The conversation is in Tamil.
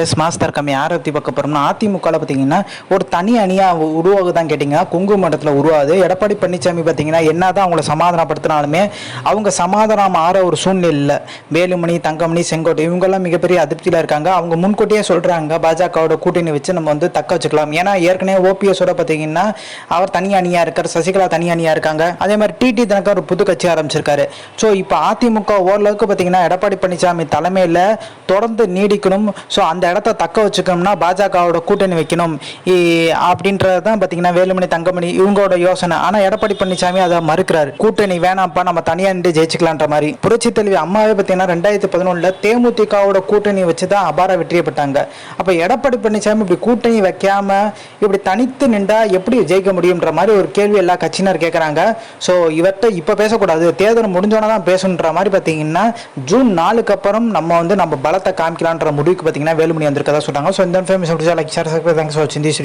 எஸ் மாஸ்டர் கம்மி. ஆரத்தி பார்க்க போகிறோம்னா அதிமுகவில் பார்த்தீங்கன்னா ஒரு தனி அணியாக உருவாகுதான் கேட்டிங்கன்னா குங்கு மண்டலத்தில் உருவாகுது. எடப்பாடி பழனிசாமி பார்த்தீங்கன்னா என்ன தான் அவங்கள சமாதானப்படுத்தினாலுமே அவங்க சமாதானம் ஆற ஒரு சூழ்நிலை இல்லை. வேலுமணி தங்கமணி செங்கோட்டை இவங்கெல்லாம் மிகப்பெரிய அதிருப்தியில் இருக்காங்க. அவங்க முன்கூட்டியே சொல்கிறாங்க பாஜகவோட கூட்டணி வச்சு நம்ம வந்து தக்க வச்சுக்கலாம். ஏன்னா ஏற்கனவே ஓபிஎஸோட பார்த்தீங்கன்னா அவர் தனி அணியாக இருக்கார். சசிகலா தனி அணியாக இருக்காங்க. அதே மாதிரி டிடி தனக்கு ஒரு புது கட்சி ஆரம்பிச்சிருக்காரு. ஸோ இப்போ அதிமுக ஓரளவுக்கு பார்த்தீங்கன்னா எடப்பாடி பழனிசாமி தலைமையில் தொடர்ந்து நீடிக்கணும். ஸோ அந்த இடத்த தக்க வச்சுக்கணும்னா பாஜகவோட கூட்டணி வைக்கணும். அப்படின்றது தான் பார்த்தீங்கன்னா வேலுமணி தங்கமணி இவங்களோட யோசனை. ஆனால் எடப்பாடி பழனிசாமி அதை மறுக்கிறாரு. கூட்டணி வேணாம்ப்பா நம்ம தனியாக நின்று ஜெயிச்சுக்கலான்ற மாதிரி. புரட்சி தலைவி அம்மாவே பார்த்தீங்கன்னா ரெண்டாயிரத்தி பதினொன்றில் தேமுதிகவோட கூட்டணி வச்சு தான் அபார வெற்றியை பெற்றாங்க. அப்போ எடப்பாடி பழனிசாமி இப்படி கூட்டணி வைக்காம இப்படி தனித்து நின்றா எப்படி ஜெயிக்க முடியுன்ற மாதிரி ஒரு கேள்வி எல்லா கட்சியினர் கேட்குறாங்க ஸோ இவர்கிட்ட இப்போ பேசக்கூடாது. தேர்தல் முடிஞ்சோன்னா தான் பேசணுன்ற மாதிரி பார்த்தீங்கன்னா ஜூன் நாலுக்கு அப்புறம் நம்ம வந்து நம்ம பலத்தை காமிக்கலான்ற முடிவுக்கு பார்த்தீங்கன்னா வேலுமணி வந்திருக்கதா சொன்னாங்க ஸோ இந்த இன்ஃபர்மேஷன் லைக் ஷேர் தேங்க்ஸ் வாட்சிங்